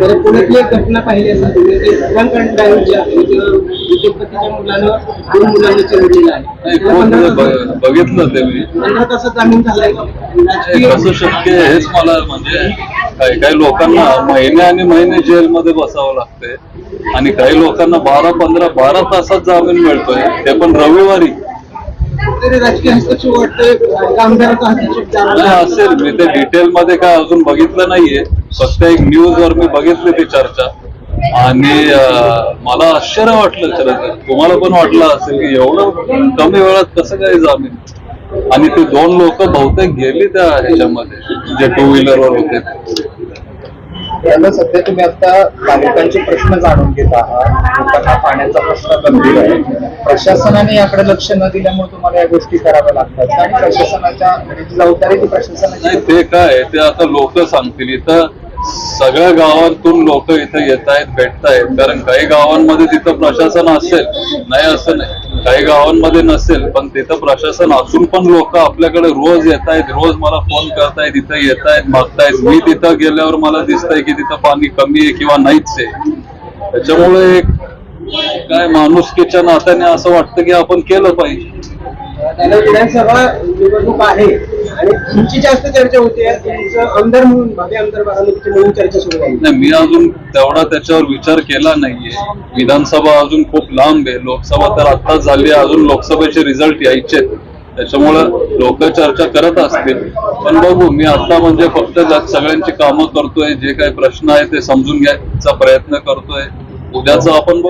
बरं पुण्यातली एक घटना पाहिली असेल तुम्ही? की रंगकंठ ड्रायव्हरच्या उद्योगपतीच्या मुलानं दोन मुलांना चिरडलेलं आहे. बघितलं ते मी. पंधरा तासात जामीन झालाय हे कसं शक्य आहे हेच मला म्हणजे काही काही लोकांना महिने आणि महिने जेलमध्ये बसावं लागतंय. आणि काही लोकांना बारा पंधरा बारा तासात जामीन मिळतोय. ते पण रविवारी. तरी राजकीय हस्तक्षेप वाटतंय? कामगारांचा हस्तक्षेप असेल. मी ते डिटेल मध्ये काय अजून बघितलं नाहीये. फक्त एक न्यूज वर मी बघितली ती चर्चा. आणि मला आश्चर्य वाटलं खरं तर. तुम्हाला पण वाटलं असेल की एवढं कमी वेळात कसं काय जामीन आणि ते दोन लोक बहुतेक गेली त्या ह्याच्यामध्ये जे टू व्हीलरवर होते. याला सध्या तुम्ही आता नागरिकांचे प्रश्न जाणून घेत आहात. लोकांना पाण्याचा प्रश्न गंभीर आहे. प्रशासनाने याकडे लक्ष न दिल्यामुळे तुम्हाला या गोष्टी कराव्या लागतात. आणि प्रशासनाच्या म्हणजे जबाबदारी ती प्रशासनाची ते काय ते आता लोक सांगतील. इथं सगळ्या गावातून लोक इथं येत आहेत भेटतायत. कारण काही गावांमध्ये तिथं प्रशासन असेल. नाही असं नाही. काही गावांमध्ये नसेल पण तिथं प्रशासन असून पण लोक आपल्याकडे रोज येत आहेत रोज मला फोन करतायत इथं येत आहेत मागतायत मी तिथं गेल्यावर मला दिसतंय की तिथं पाणी कमी आहे किंवा नाहीच आहे. त्याच्यामुळे एक काय माणुसकीच्या नात्याने असं वाटतं की आपण केलं पाहिजे. विधानसभा निवडणूक आहे. तुमची जास्त चर्चा होते तुमचं आमदार म्हणून भावी आमदार म्हणून चर्चा सुरू नाही मी अजून तेवढा त्याच्यावर विचार केला नाहीये. विधानसभा अजून खूप लांब आहे लोकसभा तर आत्ताच झाली आहे, अजून लोकसभेचे रिझल्ट यायचे त्याच्यामुळं लोक चर्चा करत असतील. पण बघू मी आता म्हणजे फक्त सगळ्यांची कामं करतोय जे काही प्रश्न आहे ते समजून घ्यायचा प्रयत्न करतोय. उद्याचं आपण